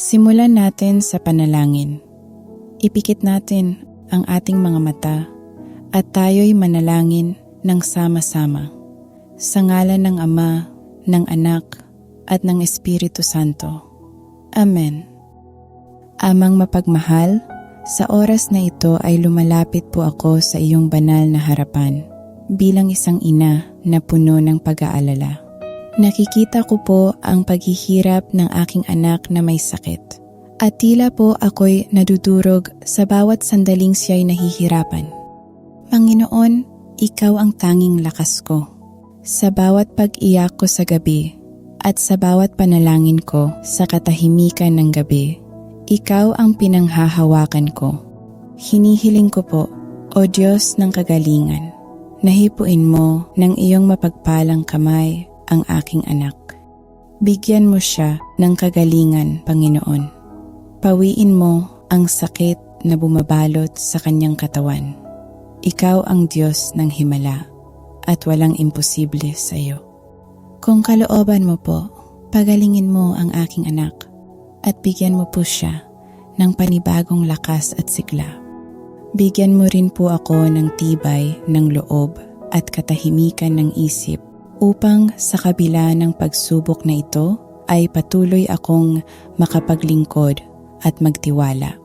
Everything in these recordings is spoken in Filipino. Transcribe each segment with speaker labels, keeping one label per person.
Speaker 1: Simulan natin sa panalangin. Ipikit natin ang ating mga mata at tayo'y manalangin ng sama-sama. Sa ngalan ng Ama, ng Anak, at ng Espiritu Santo. Amen. Amang mapagmahal, sa oras na ito ay lumalapit po ako sa iyong banal na harapan bilang isang ina na puno ng pag-aalala. Nakikita ko po ang paghihirap ng aking anak na may sakit. At tila po ako'y nadudurog sa bawat sandaling siya'y nahihirapan. Panginoon, ikaw ang tanging lakas ko. Sa bawat pag-iyak ko sa gabi at sa bawat panalangin ko sa katahimikan ng gabi, ikaw ang pinanghahawakan ko. Hinihiling ko po, O Diyos ng kagalingan, nahipuin mo ng iyong mapagpalang kamay ang aking anak. Bigyan mo siya ng kagalingan, Panginoon. Pawiin mo ang sakit na bumabalot sa kanyang katawan. Ikaw ang Diyos ng himala at walang imposible sa iyo. Kung kalooban mo po, pagalingin mo ang aking anak at bigyan mo po siya ng panibagong lakas at sigla. Bigyan mo rin po ako ng tibay ng loob at katahimikan ng isip upang sa kabila ng pagsubok na ito ay patuloy akong makapaglingkod at magtiwala.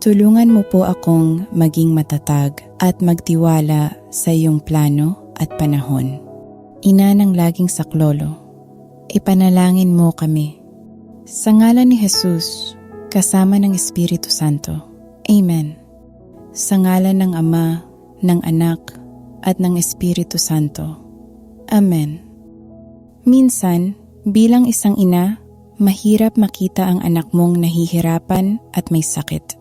Speaker 1: Tulungan mo po akong maging matatag at magtiwala sa iyong plano at panahon. Ina ng laging saklolo, ipanalangin mo kami. Sa ngalan ni Jesus, kasama ng Espiritu Santo. Amen. Sa ngalan ng Ama, ng Anak, at ng Espiritu Santo. Amen. Minsan, bilang isang ina, mahirap makita ang anak mong nahihirapan at may sakit.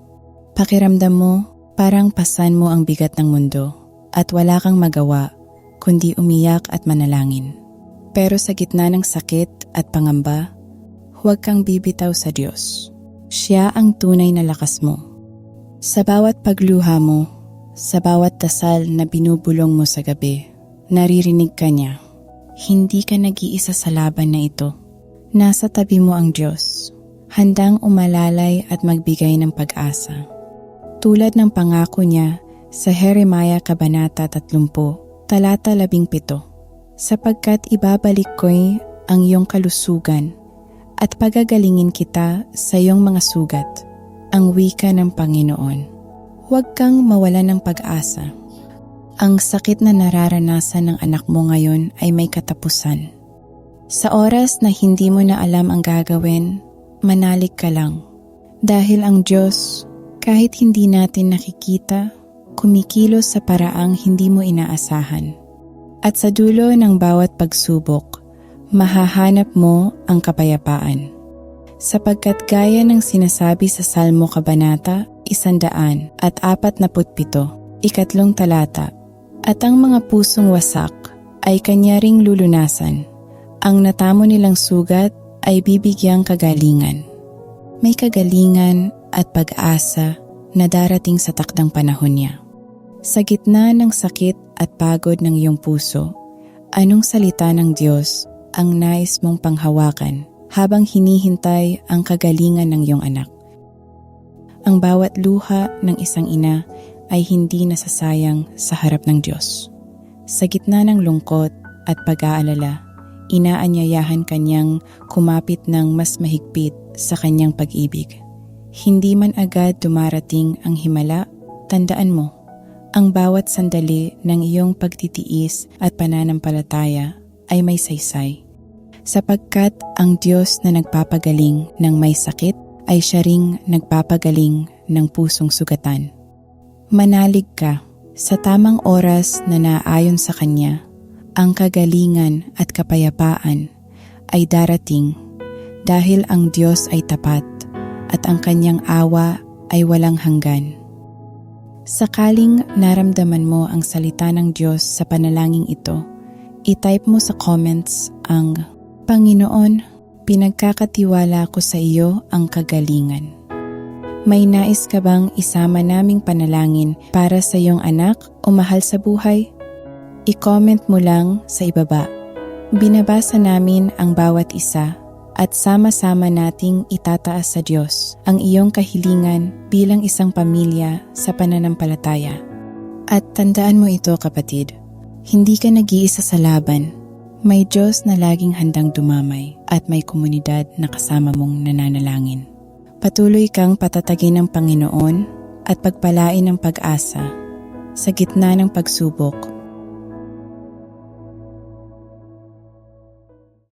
Speaker 1: Pakiramdam mo, parang pasan mo ang bigat ng mundo at wala kang magawa kundi umiyak at manalangin. Pero sa gitna ng sakit at pangamba, huwag kang bibitaw sa Diyos. Siya ang tunay na lakas mo. Sa bawat pagluha mo, sa bawat dasal na binubulong mo sa gabi, naririnig ka niya. Hindi ka nag-iisa sa laban na ito. Nasa tabi mo ang Diyos, handang umalalay at magbigay ng pag-asa. Tulad ng pangako niya sa Jeremiah Kabanata 30, talata 17, sapagkat ibabalik ko'y ang iyong kalusugan at pagagalingin kita sa iyong mga sugat, ang wika ng Panginoon. Huwag kang mawala ng pag-asa. Ang sakit na nararanasan ng anak mo ngayon ay may katapusan. Sa oras na hindi mo na alam ang gagawin, manalig ka lang. Dahil ang Diyos, kahit hindi natin nakikita, kumikilos sa paraang hindi mo inaasahan. At sa dulo ng bawat pagsubok, mahahanap mo ang kapayapaan. Sapagkat gaya ng sinasabi sa Salmo Kabanata, isandaan at apat na putpito, ikatlong talata, at ang mga pusong wasak ay kanya ring lulunasan. Ang natamo nilang sugat ay bibigyang kagalingan. May kagalingan at pag-asa na darating sa takdang panahon niya. Sa gitna ng sakit at pagod ng iyong puso, anong salita ng Diyos ang nais mong panghawakan habang hinihintay ang kagalingan ng iyong anak? Ang bawat luha ng isang ina ay hindi nasasayang sa harap ng Diyos. Sa gitna ng lungkot at pag-aalala, inaanyayahan kanyang kumapit ng mas mahigpit sa kanyang pag-ibig. Hindi man agad dumarating ang himala, tandaan mo, ang bawat sandali ng iyong pagtitiis at pananampalataya ay may saysay. Sapagkat ang Diyos na nagpapagaling ng may sakit ay siya ring nagpapagaling ng pusong sugatan. Manalig ka sa tamang oras na naayon sa Kanya, ang kagalingan at kapayapaan ay darating dahil ang Diyos ay tapat at ang Kanyang awa ay walang hanggan. Sakaling naramdaman mo ang salita ng Diyos sa panalangin ito, itype mo sa comments ang Panginoon, pinagkakatiwala ko sa iyo ang kagalingan. May nais ka bang isama naming panalangin para sa iyong anak o mahal sa buhay? I-comment mo lang sa ibaba. Binabasa namin ang bawat isa at sama-sama nating itataas sa Diyos ang iyong kahilingan bilang isang pamilya sa pananampalataya. At tandaan mo ito kapatid, hindi ka nag-iisa sa laban. May Diyos na laging handang dumamay at may komunidad na kasama mong nananalangin. Patuloy kang patatagin ng Panginoon at pagpalain ng pag-asa sa gitna ng pagsubok